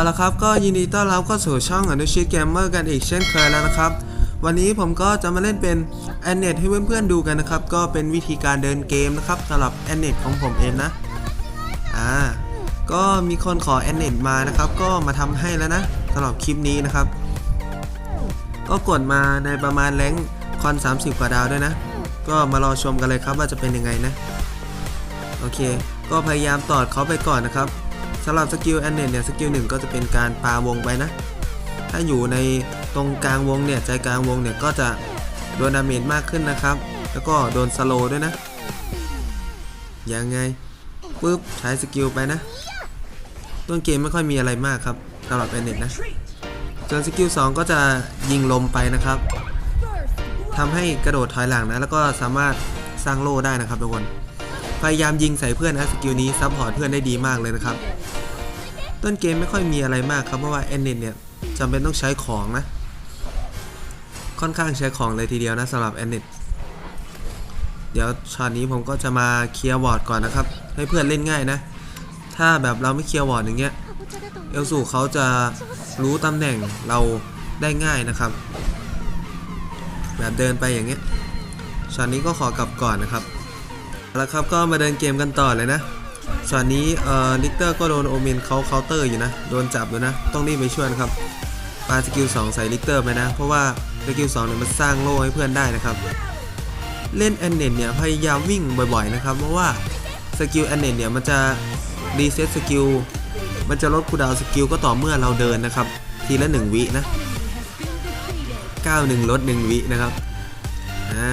เอาละครับก็ยินดีต้อนรับเข้าสู่ช่องอนุชิตเกมเมอร์กันอีกเช่นเคยแล้วนะครับ วันนี้ผมก็จะมาเล่นเป็นแอนเนตให้เพื่อนๆดูกันนะครับ ก็เป็นวิธีการเดินเกมนะครับสำหรับแอนเนตของผมเองนะอ่าก็มีคนขอแอนเนตมานะครับ ก็มาทำให้แล้วนะสำหรับคลิปนี้นะครับ ก็กดมาในประมาณแรงค์คอน 30 กว่าดาวด้วยนะ ก็มารอชมกันเลยครับว่าจะเป็นยังไงนะ โอเค ก็พยายามตอดเขาไปก่อนนะครับ สำหรับสกิลแอนเนตเนี่ยสกิลหนึ่งก็จะเป็นการปาวงไปนะ ถ้าอยู่ในตรงกลางวงเนี่ยใจกลางวงเนี่ยก็จะโดนดาเมจมากขึ้นนะครับ แล้วก็โดนสโลด้วยนะยังไงปุ๊บใช้สกิลไปนะ ต้นเกมไม่ค่อยมีอะไรมากครับสำหรับแอนเนตนะส่วนสกิล2ก็จะยิงลมไปนะครับทำให้กระโดดถอยหลังนะ แล้วก็สามารถสร้างโล่ได้นะครับทุกคนพยายามยิงใส่เพื่อนนะสกิลนี้ซัพพอร์ตเพื่อนได้ดีมากเลยนะครับ ต้นเกมไม่ค่อยมีอะไรมากครับเพราะว่าแอนเนตเนี่ยจำเป็นต้องใช้ของนะ ค่อนข้างใช้ของเลยทีเดียวนะสำหรับแอนเนตเดี๋ยวช็อตนี้ผมก็จะมาเคลียร์วอร์ดก่อนนะครับ ให้เพื่อนเล่นง่ายนะ ถ้าแบบเราไม่เคลียร์วอร์ดอย่างเงี้ยเอลสูเขาจะรู้ตำแหน่งเราได้ง่ายนะครับ แบบเดินไปอย่างเงี้ยช็อตนี้ก็ขอกลับก่อนนะครับแล้วครับก็มาเดินเกมกันต่อเลยนะ ช็อตนี้เอ่อลิกเตอร์ก็โดนโอเมนเขาเคาน์เตอร์อยู่นะ โดนจับอยู่นะ ต้องรีบไปช่วยครับปาสกิล2ใส่ลิกเตอร์ไปนะ เพราะว่าสกิล2เนี่ยมันสร้างโล่ให้เพื่อนได้นะครับ เล่นแอนเนตเนี่ยพยายามวิ่งบ่อยๆนะครับ เพราะว่าสกิลแอนเนตเนี่ยมันจะรีเซ็ตสกิล มันจะลดคูดาวสกิลก็ต่อเมื่อเราเดินนะครับ ทีละ 1 วินะ91ลด1วินะครับอ่า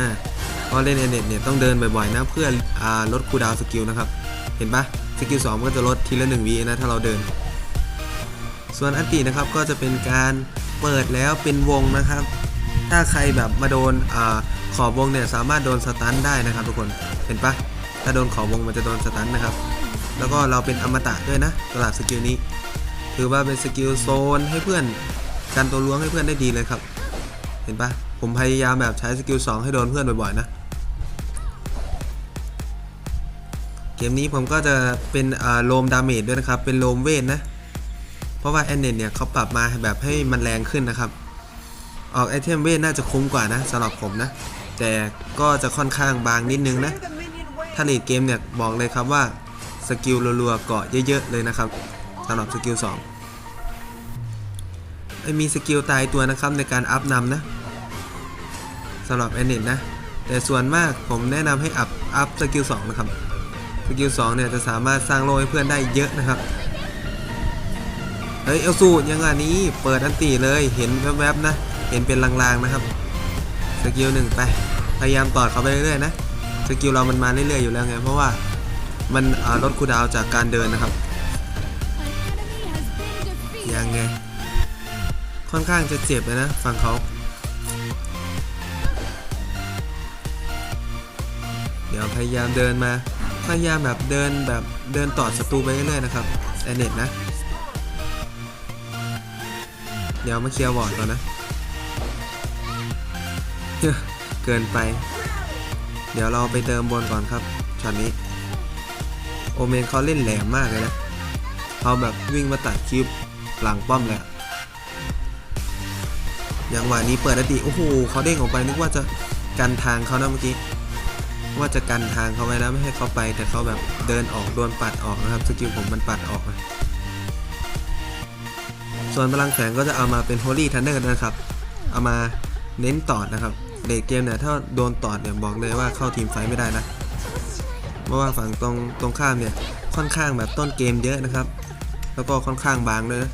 พอเล่นเอนเนตเนี่ยต้องเดินบ่อยๆนะเพื่ออลดคูดาวสกิลนะครับ เห็นปะสกิล2มันก็จะลดทีละ1วินะถ้าเราเดิน ส่วนอันตินะครับก็จะเป็นการเปิดแล้วเป็นวงนะครับ ถ้าใครแบบมาโดนอขอบวงเนี่ยสามารถโดนสตันได้นะครับ ทุกคนเห็นปะถ้าโดนขอบวงมันจะโดนสตันนะครับ แล้วก็เราเป็นอมตะด้วยนะสำหรับสกิลนี้ ถือว่าเป็นสกิลโซนให้เพื่อนกันตัวล้วงให้เพื่อนได้ดีเลยครับ เห็นปะผมพยายามแบบใช้สกิล2ให้โดนเพื่อนบ่อยๆนะ เกมนี้ผมก็จะเป็นโลมดาเมจด้วยนะครับ เป็นโลมเวทนะ เพราะว่าแอนเนตเนี่ยเขาปรับมาแบบให้มันแรงขึ้นนะครับ ออกไอเทมเวทน่าจะคุ้มกว่านะสำหรับผมนะ แต่ก็จะค่อนข้างบางนิดนึงนะ ถ้าเลดเกมเนี่ยบอกเลยครับว่าสกิลรัวๆเกาะเยอะๆเลยนะครับสำหรับสกิล2ไอมีสกิลตายตัวนะครับในการอัพนำนะสำหรับแอนเนตนะ แต่ส่วนมากผมแนะนำให้อัพอัพสกิล2นะครับ สกิล2เนี่ยจะสามารถสร้างโลให้เพื่อนได้เยอะนะครับเฮ้ยเอลสูยังไงนี้เปิดอันตีเลยเห็นแวบๆนะ เห็นเป็นลางๆนะครับสกิลหนึ่งไปพยายามตอดเขาไปเรื่อยๆนะสกิลเรามันมาเรื่อยๆอยู่แล้วไงเพราะว่ามันลดคูดาวจากการเดินนะครับยังไงค่อนข้างจะเจ็บเลยนะฝั่งเขาเดี๋ยวพยายามเดินมา พยายามแบบเดินแบบเดินต่อศัตรูไปเรื่อยๆนะครับแอนเน็ตนะ เดี๋ยวมาเคลียร์วอร์ดก่อนนะ เกินไป เดี๋ยวเราไปเติมบนก่อนครับช็อตนี้ โอเมนเขาเล่นแหลมมากเลยนะเขาแบบวิ่งมาตัดคลิปหลังป้อมเลยอะอย่างวะนี้เปิดอดีโอ้โหเขาเด้งออกไปนึกว่าจะกันทางเขานะเมื่อกี้ ว่าจะกันทางเขาไว้นะไม่ให้เขาไป แต่เขาแบบเดินออกโดนปัดออกนะครับสกิลผมมันปัดออกนะส่วนพลังแสงก็จะเอามาเป็น Holy Thunder นะครับ เอามาเน้นตอดนะครับเด็กเกมเนี่ยถ้าโดนตอดเนี่ยบอกเลยว่าเข้าทีมไฟไม่ได้นะเพราะว่าฝั่งตรงตรงข้ามเนี่ยค่อนข้างแบบต้นเกมเยอะนะครับ แล้วก็ค่อนข้างบางด้วยนะ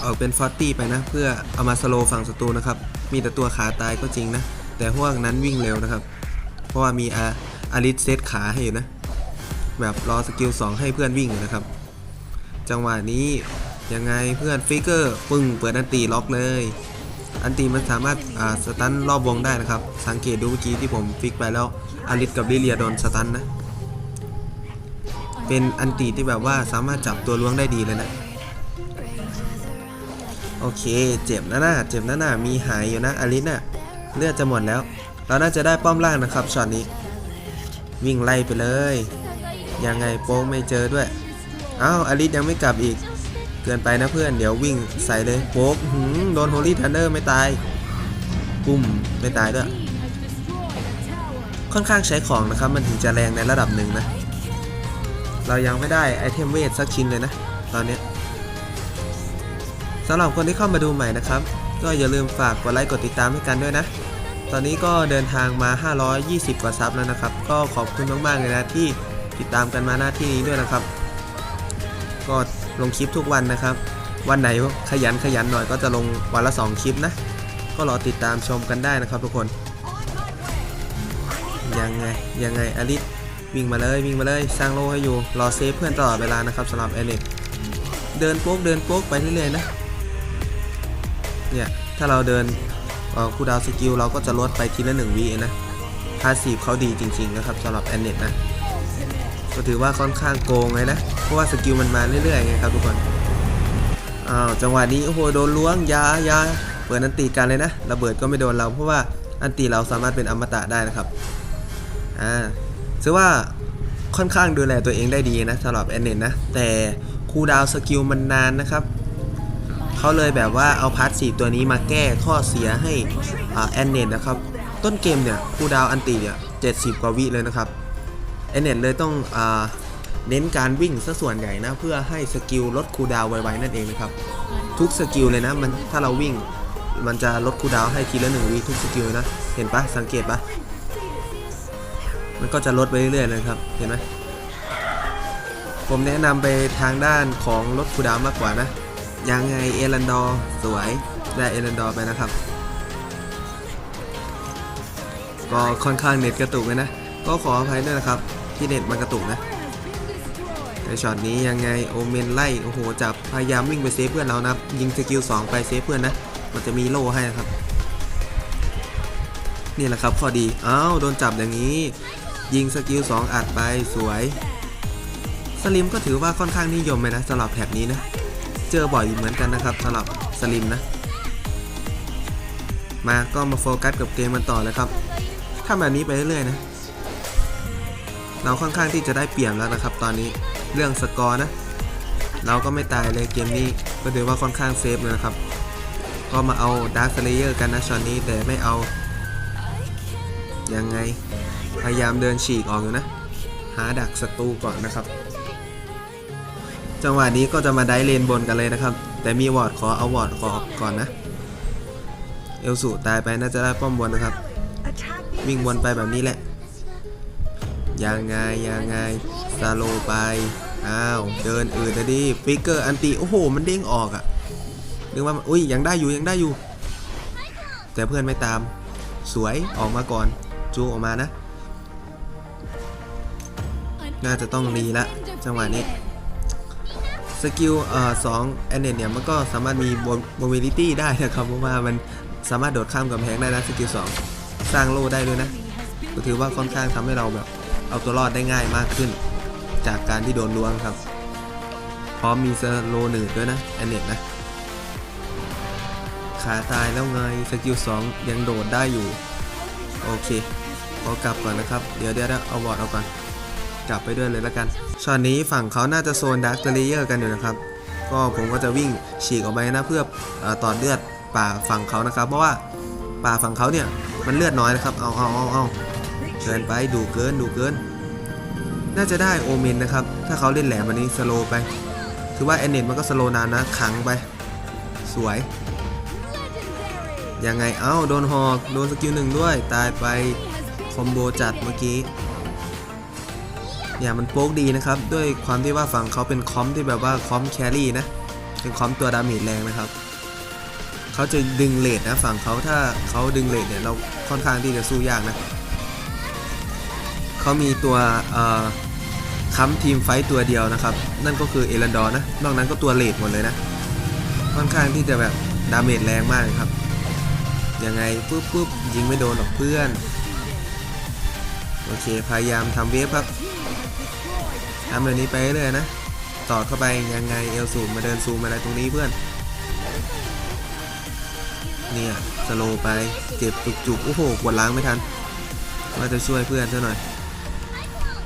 เอาเป็นฟอตตี้ไปนะ เพื่อเอามาสโลฝั่งศัตรูนะครับ มีแต่ตัวขาตายก็จริงนะ แต่พวกนั้นวิ่งเร็วนะครับ เพราะว่ามีอาอาริสเซตขาให้อยู่นะ แบบรอสกิล2ให้เพื่อนวิ่งอยู่นะครับ จังหวะนี้ยังไงเพื่อนฟิกเกอร์ปึ้งเปิดอันตีล็อกเลย อันตีมันสามารถอ่าสตันรอบวงได้นะครับ สังเกตดูเมื่อกี้ที่ผมฟิกไปแล้วอาริสกับลิเลียโดนสตันนะ เป็นอันตีที่แบบว่าสามารถจับตัวล้วงได้ดีเลยนะโอเค เจ็บนะน่าเจ็บนะน่ามีหายอยู่นะอาริสน่ะ เลือดจะหมดแล้ว เราน่าจะได้ป้อมล่างนะครับช็อตนี้ วิ่งไล่ไปเลย ยังไงโป้งไม่เจอด้วย อ้าวอลิสยังไม่กลับอีก เกินไปนะเพื่อนเดี๋ยววิ่งใส่เลยโป๊กโดนโฮลี่ทันเดอร์ไม่ตายปุ่มไม่ตายด้วย ค่อนข้างใช้ของนะครับ มันถึงจะแรงในระดับหนึ่งนะ เรายังไม่ได้ไอเทมเวทสักชิ้นเลยนะ ตอนนี้สำหรับคนที่เข้ามาดูใหม่นะครับ ก็อย่าลืมฝากกดไลค์กดติดตามให้กันด้วยนะ ตอนนี้ก็เดินทางมา 520 กว่าซับแล้วนะครับ ก็ขอบคุณมากๆเลยนะที่ติดตามกันมาหน้าที่นี้ด้วยนะครับ ก็ลงคลิปทุกวันนะครับ วันไหนขยันขยันหน่อยก็จะลงวันละ 2 คลิปนะ ก็รอติดตามชมกันได้นะครับทุกคน ยังไงยังไงอลิสวิ่งมาเลยวิ่งมาเลยสร้างโลให้อยู่รอเซฟเพื่อนตลอดเวลานะครับสำหรับแอเน็ตเดินโป๊กเดินโป๊กไปเรื่อยๆนะ เนี่ย ถ้าเราเดินคูดาวสกิลเราก็จะลดไปทีละหนึ่งวินะพาสีฟเขาดีจริงๆนะครับสำหรับแอนเน็ตนะ ก็ถือว่าค่อนข้างโกงเลยนะ เพราะว่าสกิลมันมาเรื่อยๆไงครับทุกคน อ้าวจังหวะนี้โอ้โหโดนล้วงยายาเปิดอันตีกันเลยนะ ระเบิดก็ไม่โดนเราเพราะว่าอันตีเราสามารถเป็นอมตะได้นะครับ อ่าถือว่าค่อนข้างดูแลตัวเองได้ดีนะสำหรับแอนเน็ตนะ แต่คูดาวสกิลมันนานนะครับ เขาเลยแบบว่าเอาพาร์ทสตัวนี้มาแก้ข้อเสียให้อ่าแอนเนตนะครับ ต้นเกมเนี่ยคูดาวอันตีเนี่ย70กว่าวิเลยนะครับแอนเนตเลยต้องอาเน้นการวิ่งซะส่วนใหญ่นะ เพื่อให้สกิลลดคูดาวไวๆนั่นเองนะครับ ทุกสกิลเลยนะมันถ้าเราวิ่งมันจะลดคูดาวให้ทีละหนึ่งวิทุกสกิลนะ เห็นปะสังเกตปะมันก็จะลดไปเรื่อยๆเลยครับ เห็นไหมผมแนะนำไปทางด้านของลดคูดาวมากกว่านะ ยังไงเอรันดอร์สวยได้เอรันดอร์ไปนะครับ ก็ค่อนข้างเน็ตกระตุกเลยนะ ก็ขออภัยด้วยนะครับ ที่เน็ตมันกระตุกนะในช็อตนี้ยังไงโอเมนไล่โอ้โหจับพยายามวิ่งไปเซฟเพื่อนเรานะครับ ยิงสกิล2ไปเซฟเพื่อนนะ มันจะมีโล่ให้นะครับ นี่แหละครับข้อดีอ้าวโดนจับอย่างนี้ ยิงสกิล2อัดไปสวยสลิมก็ถือว่าค่อนข้างนิยมเลยนะสำหรับแถบนี้นะ เจอบ่อยอยู่เหมือนกันนะครับสำหรับสลิมนะ มาก็มาโฟกัสกับเกมมันต่อเลยครับถ้าแบบนี้ไปเรื่อยๆนะ เราค่อนข้างที่จะได้เปรียบแล้วนะครับ ตอนนี้เรื่องสกอร์นะ เราก็ไม่ตายเลยเกมนี้ก็ถือว่าค่อนข้างเซฟเลยนะครับ ก็มาเอาดาร์คเลเยอร์กันนะช็อตนี้แต่ไม่เอา ยังไงพยายามเดินฉีกออกอยู่นะ หาดักศัตรูก่อนนะครับ จังหวะนี้ก็จะมาได้เลนบนกันเลยนะครับ แต่มีวอร์ดขอเอาวอร์ดขอออกก่อนนะ เอลสูตายไปน่าจะได้ป้อมบนนะครับ วิ่งวนไปแบบนี้แหละยังไงยังไงซาโลไปอ้าวเดินอื่นนะดิฟิกเกอร์อันตีโอ้โห มันเด้งออกอะ่ะนึกว่าอุ้ยยังได้อยู่ยังได้อยู่ แต่เพื่อนไม่ตาม สวยออกมาก่อน จูออกมานะ น่าจะต้องรีละจังหวะนี้ สกิลเอ่อสองแอนเนตเนี่ยมันก็สามารถมีโมบิลิตี้ได้นะครับเพราะว่ามันสามารถโดดข้ามกำแพงได้นะสกิลสองสร้างโล่ได้ด้วยนะ ก็ถือว่าค่อนข้างทำให้เราแบบเอาตัวรอดได้ง่ายมากขึ้น จากการที่โดนล้วงครับ พร้อมมีสโลหนึ่งด้วยนะแอนเน็ตนะขาตายแล้วไงสกิล2ยังโดดได้อยู่ โอเคขอกลับก่อนนะครับ เดี๋ยวเดี๋ยวเอาวอร์ดเอาก่อน กลับไปด้วยเลยแล้วกันช็อตนี้ฝั่งเขาน่าจะโซนดักเตเลเยอร์กันอยู่นะครับก็ผมก็จะวิ่งฉีกออกไปนะเพื่ออต่อเลือดป่าฝั่งเขานะครับ เพราะว่าป่าฝั่งเขาเนี่ยมันเลือดน้อยนะครับเอาเอาเอาเอาเกินไปดูเกินดูเกิน น่าจะได้โอเมนนะครับ ถ้าเขาเล่นแหลมวันนี้สโลไป ถือว่าแอนเนตมันก็สโลนานนะขังไป สวย ยังไงเอ้าโดนหอกโดนสกิลหนึ่งด้วย ตายไปคอมโบจัดเมื่อกี้ เนี่ยมันโป๊กดีนะครับ ด้วยความที่ว่าฝั่งเขาเป็นคอมที่แบบว่าคอมแครี่นะ เป็นคอมตัวดาเมจแรงนะครับ เขาจะดึงเลทนะฝั่งเขาถ้าเขาดึงเลทเนี่ยเราค่อนข้างที่จะสู้ยากนะ เขามีตัวค้ำทีมไฟต์ตัวเดียวนะครับ นั่นก็คือเอรันดอร์นะ นอกนั้นก็ตัวเลทหมดเลยนะ ค่อนข้างที่จะแบบดาเมจแรงมากครับ ยังไงปุ๊บปุ๊บยิงไม่โดนหรอกเพื่อน โอเค พยายามทำเวฟครับ ทำแบบนี้ไปเรื่อยนะต่อเข้าไปยังไงเอลซูมมาเดินซูมอะไรตรงนี้เพื่อน เนี่ยสโลไปเจ็บจุกๆโอ้โหกดล้างไม่ทันว่าจะช่วยเพื่อนซะหน่อย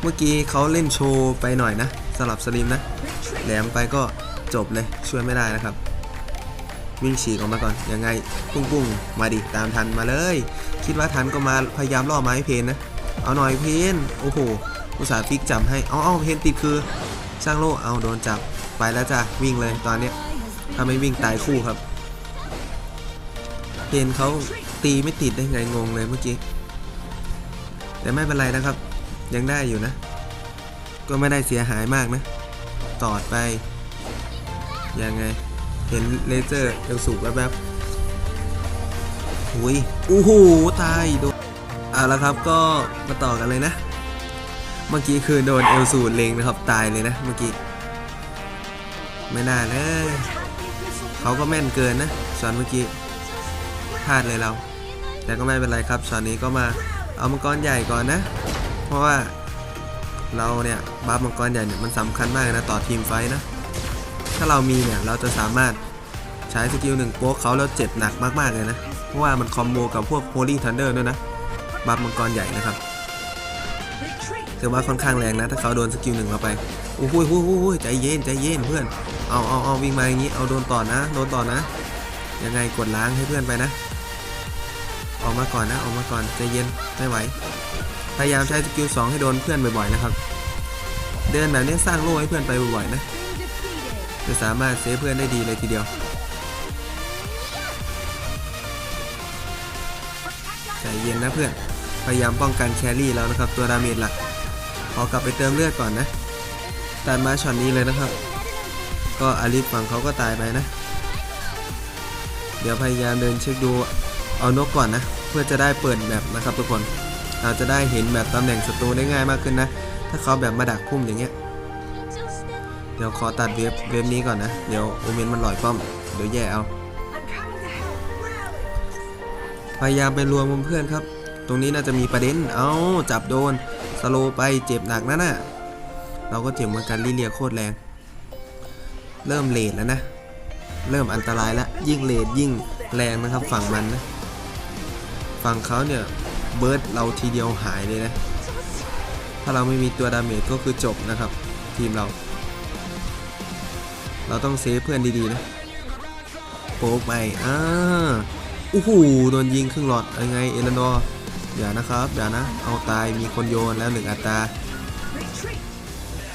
เมื่อกี้เขาเล่นโชว์ไปหน่อยนะสำหรับสลิมนะแหลมไปก็จบเลยช่วยไม่ได้นะครับ วิ่งฉีกออกมาก่อนยังไงปุ้งปุ้งมาดิตามทันมาเลย คิดว่าทันก็มาพยายามล่อไมาให้เพนนะ เอาหน่อยเพนโอ้โห อุตสาห์ฟิกจับให้เอาเอาเพนติดคือสร้างโล่เอาโดนจับไปแล้วจ้ะวิ่งเลยตอนเนี้ยถ้าไม่วิ่งตายคู่ครับเพนเขาตีไม่ติดได้ไงงงเลยเมื่อกี้แต่ไม่เป็นไรนะครับ ยังได้อยู่นะ ก็ไม่ได้เสียหายมากนะตอดไปยังไง เห็นเลเซอร์เอลสูบแวบๆหุยโอ้โหตายดนเอาละครับก็มาต่อกันเลยนะ เมื่อกี้คือโดนเอลสูดเลงนะครับตายเลยนะเมื่อกี้ ไม่น่าเลยเขาก็แม่นเกินนะช็อตเมื่อกี้พลาดเลยเรา แต่ก็ไม่เป็นไรครับช็อตนี้ก็มาเอามังกรใหญ่ก่อนนะ เพราะว่าเราเนี่ยบัฟมังกรใหญ่เนี่ยมันสำคัญมากนะต่อทีมไฟนะ ถ้าเรามีเนี่ยเราจะสามารถใช้สกิลหนึ่งโป๊กเขาแล้วเจ็บหนักมากๆเลยนะ เพราะว่ามันคอมโบกับพวก Holy Thunder ด้วยนะ บัฟมังกรใหญ่นะครับ ถือว่าค่อนข้างแรงนะ ถ้าเขาโดนสกิลหนึ่งเราไปโอ้โหโอ้โหโอ้โหใจเย็นใจเย็นเพื่อนเอาเอาเอาวิ่งมาอย่างนี้เอาโดนต่อนะโดนต่อนะ ยังไงกดล้างให้เพื่อนไปนะ ออกมาก่อนนะออกมาก่อนใจเย็นไม่ไหว พยายามใช้สกิล2ให้โดนเพื่อนบ่อยๆนะครับ เดินแบบนี้สร้างโล่ให้เพื่อนไปบ่อยๆนะจะสามารถเซฟเพื่อนได้ดีเลยทีเดียวใจเย็นนะเพื่อน พยายามป้องกันแครี่แล้วนะครับ ตัวดาเมจหลัก อกลับไปเติมเลือดก่อนนะตัดมาช็อตนี้เลยนะครับ ก็อาริฟฝั่งเขาก็ตายไปนะ เดี๋ยวพยายามเดินเช็คดูเอานกก่อนนะ เพื่อจะได้เปิดแบบนะครับทุกคน เราจะได้เห็นแบบตำแหน่งศัตรูได้ง่ายมากขึ้นนะ ถ้าเขาแบบมาดักพุ่มอย่างเงี้ย เดี๋ยวขอตัดเวฟเวฟนี้ก่อนนะ เดี๋ยวโอเมนมันหลอยป้อม เดี๋ยวแย่เอา พยายามไปรวมเพื่อนครับ ตรงนี้น่าจะมีประเด็น เอาจับโดน สโลไปเจ็บหนักนะน่ะ เราก็เจ็บเหมือนกันลิเลียโคตรแรง เริ่มเลดแล้วนะ เริ่มอันตรายแล้ว ยิ่งเลดยิ่งแรงนะครับฝั่งมันนะ ฝั่งเขาเนี่ยเบิร์ดเราทีเดียวหายเลยนะ ถ้าเราไม่มีตัวดาเมจก็คือจบนะครับ ทีมเรา เราต้องเซฟเพื่อนดีๆนะโป๊กไปอ่าโอ้โหโดนยิงครึ่งหลอดยังไง เอเลนดอร์ อย่านะครับอย่านะ เอาตายมีคนโยนแล้วหนึ่งอัตรา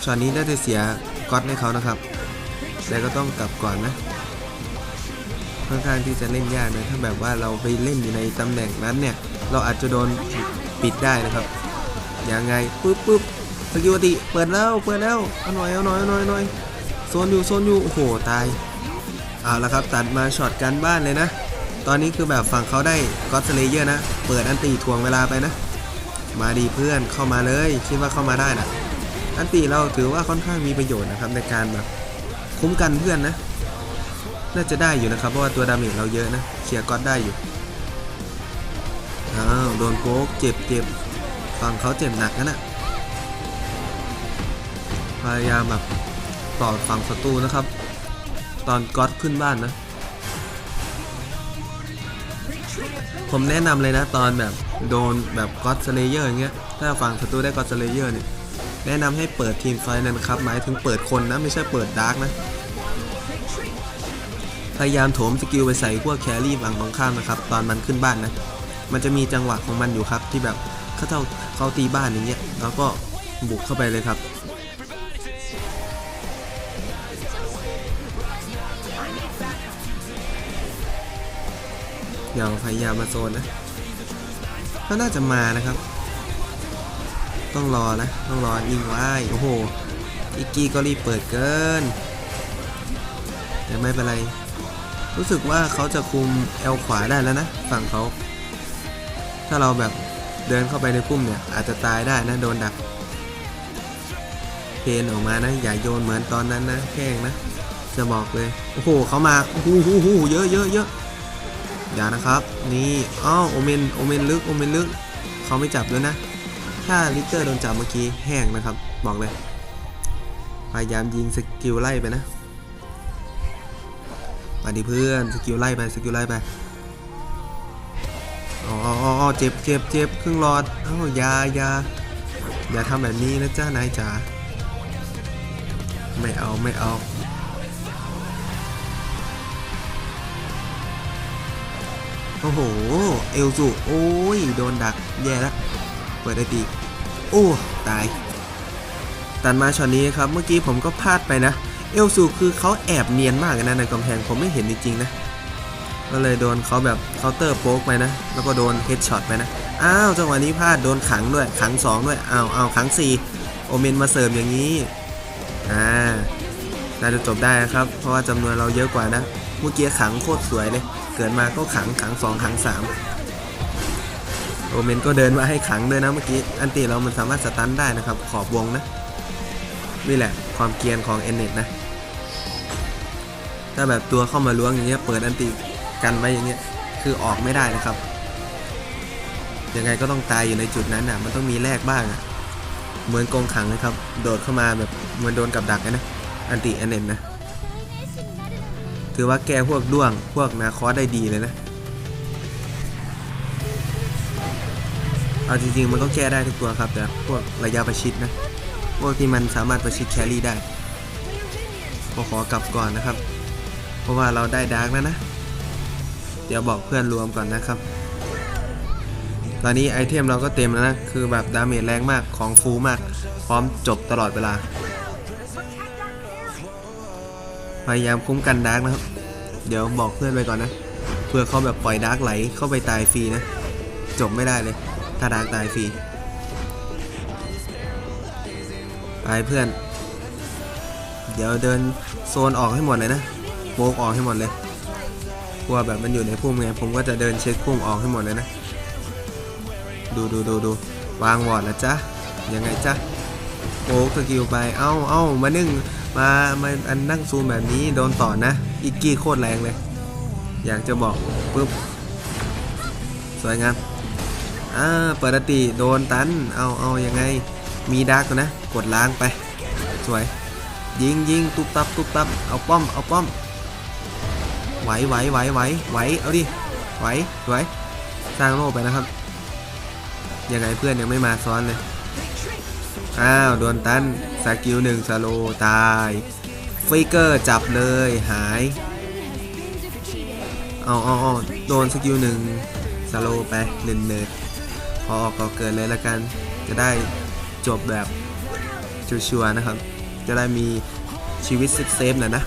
ช็อตนี้น่าจะเสียก๊อตให้เขานะครับ แต่ก็ต้องกลับก่อนนะค่อนข้างที่จะเล่นยากนะถ้าแบบว่าเราไปเล่นอยู่ในตำแหน่งนั้นเนี่ย เราอาจจะโดนปิดได้นะครับยังไงปุ๊บปุ๊บสกิลติเปิดแล้วเปิดแล้วเอาหน่อยเอาหน่อยเอาหน่อยหน่อยโซนอยู่โซนอยู่โอ้โหตายเอาละครับตัดมาช็อตกันบ้านเลยนะ ตอนนี้คือแบบฝั่งเขาได้ก็อตเลเยอร์นะ เปิดอันตีทวงเวลาไปนะ มาดีเพื่อนเข้ามาเลย คิดว่าเข้ามาได้นะอันตีเราถือว่าค่อนข้างมีประโยชน์นะครับในการแบบคุ้มกันเพื่อนนะ น่าจะได้อยู่นะครับเพราะว่าตัวดาเมจเราเยอะนะเคลียร์ก๊อตได้อยู่อ้าวโดนโป๊กเจ็บเจ็บฝั่งเขาเจ็บหนักนะน่ะพยายามแบบต่อฝั่งศัตรูนะครับ ตอนก๊อตขึ้นบ้านนะ ผมแนะนำเลยนะตอนแบบโดนแบบก็อตเลเยอร์อย่างเงี้ยถ้าฝั่งศัตรูได้ก็อตเลเยอร์เนี่ยแนะนำให้เปิดทีมไฟท์นครับหมายถึงเปิดคนนะไม่ใช่เปิดดาร์กนะพยายามโถมสกิลไปใส่พวกแครี่ฝั่งตรงข้ามนะครับตอนมันขึ้นบ้านนะมันจะมีจังหวะของมันอยู่ครับที่แบบเขาเท่าเขาตีบ้านอย่างเงี้ยแล้วก็บุกเข้าไปเลยครับ เดี๋ยวพยายามมาโซนนะก็น่าจะมานะครับ ต้องรอนะ ต้องรอยิงไว้โอ้โหอิกกี้ก็รีบเปิดเกิน แต่ไม่เป็นไร รู้สึกว่าเขาจะคุมเอลขวาได้แล้วนะ ฝั่งเขา ถ้าเราแบบเดินเข้าไปในพุ่มเนี่ย อาจจะตายได้นะ โดนดักเพนออกมานะ อย่าโยนเหมือนตอนนั้นนะแข้งนะ จะบอกเลย โอ้โหเขามาโอ้โหโอ้โหเยอะเยอะเยอะ อย่านะครับ นี่อ้าวโอเมนโอเมนลึกโอเมนลึกเขาไม่จับด้วยนะ ถ้าลิเตอร์โดนจับเมื่อกี้แห้งนะครับ บอกเลย พยายามยิงสกิลไล่ไปนะมาดิเพื่อนสกิลไล่ไปสกิลไล่ไปอ๋ออเจ็บเจ็บเจ็บครึ่งหลอดอ้าอยายาอย่าทำแบบนี้นะจ้านายจ๋าไม่เอาไม่เอา โอ้โห เอลซูโอ้ย โดนดัก แย่ละ เปิดได้ดี โอ้ ตาย ตันมาช็อตนี้ครับ เมื่อกี้ผมก็พลาดไปนะ เอลซูคือเขาแอบเนียนมากนะในกำแพง ผมไม่เห็นจริงๆนะ ก็เลยโดนเขาแบบเคาน์เตอร์โป๊กไปนะ แล้วก็โดนเฮดช็อตไปนะ อ้าวจังหวะนี้พลาด โดนขังด้วย ขัง 2 ด้วย อ้าวอ้าวขัง 4 โอเมนมาเสริมอย่างนี้ อ่า น่าจะจบได้นะครับ เพราะว่าจำนวนเราเยอะกว่านะ เมื่อกี้ขังโคตรสวยเลย เกิดมาก็ขังขัง2ขัง3โอเมนก็เดินมาให้ขังด้วยนะเมื่อกี้ อันตีเรามันสามารถสตันได้นะครับ ขอบวงนะ นี่แหละความเกียนของเอเนตนะ ถ้าแบบตัวเข้ามาล้วงอย่างเงี้ย เปิดอันติกันไว้อย่างเงี้ย คือออกไม่ได้นะครับ ยังไงก็ต้องตายอยู่ในจุดนั้นอะ มันต้องมีแลกบ้างอะ เหมือนกรงขังนะครับ โดดเข้ามาแบบเหมือนโดนกับดักนะ อันติอันเนนนะ ถือว่าแก้พวกด้วง พวกนาคอสได้ดีเลยนะ เอาจริงๆมันก็แก้ได้ทุกตัวครับ แต่พวกระยะประชิดนะ พวกที่มันสามารถประชิดแครี่ได้ก็ขอกลับก่อนนะครับ เพราะว่าเราได้ดาร์กแล้วนะ เดี๋ยวบอกเพื่อนรวมก่อนนะครับ ตอนนี้ไอเทมเราก็เต็มแล้วนะ คือแบบดาเมจแรงมากของฟูมาก พร้อมจบตลอดเวลา พยายามคุ้มกันดาร์กนะครับ เดี๋ยวบอกเพื่อนไปก่อนนะ เพื่อเขาแบบปล่อยดาร์กไหลเข้าไปตายฟรีนะ จบไม่ได้เลย ถ้าดาร์กตายฟรีไปเพื่อน เดี๋ยวเดินโซนออกให้หมดเลยนะโบกออกให้หมดเลยกลัวแบบมันอยู่ในพุ่มไง ผมก็จะเดินเช็คพุ่มออกให้หมดเลยนะ ดูดูดูดูวางวอร์ดแล้วจ้ะยังไงจ๊ะโบกสกิลไป เอ้าเอ้ามานึ่ง มามาอันนั่งซูมแบบนี้โดนต่อนะ อีกกี้โคตรแรงเลย อยากจะบอกปุ๊บ สวยงามอ่าเปิดติโดนตัน เอาเอายังไง มีดาร์กนนะ กดล้างไป สวย ยิงยิงตุบตับตุบตับ เอาป้อม เอาป้อม ไหวไหวไหวไหวไหว เอาดิ ไหวไหวสร้างโลกไปนะครับ ยังไงเพื่อนยังไม่มาซ้อนเลย อ้าว โดนตัน สกิลหนึ่งสโลตายฟิกเกอร์จับเลยหายเอาเอาเอาโดนสกิลหนึ่งสโลไปเนินเนิร์ดพอออกก็เกิดเลยละกัน จะได้จบแบบชัวร์ๆนะครับ จะได้มีชีวิตเซฟๆหน่อยนะ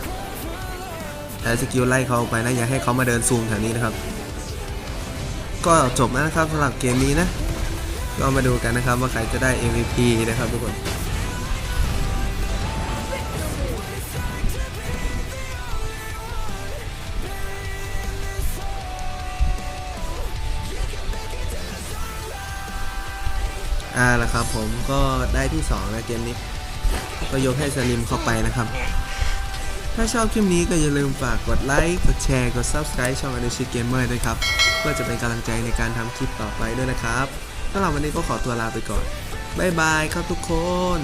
แต่สกิลไล่เขาไปนะ อย่าให้เขามาเดินซูมแถวนี้นะครับ ก็จบแล้วนะครับสำหรับเกมนี้นะก็มาดูกันนะครับว่าใครจะได้ MVP นะครับทุกคน อ่าล่ะครับผมก็ได้ที่2ในเกมนี้ ก็ยกให้สลิมเข้าไปนะครับ ถ้าชอบคลิปนี้ก็อย่าลืมฝากกดไลค์ กดแชร์ กด Subscribe ช่องอนุชิเกมเมอร์ด้วยครับ เพื่อจะเป็นกำลังใจในการทำคลิปต่อไปด้วยนะครับสำหรับวันนี้ก็ขอตัวลาไปก่อน บ๊ายบายครับทุกคน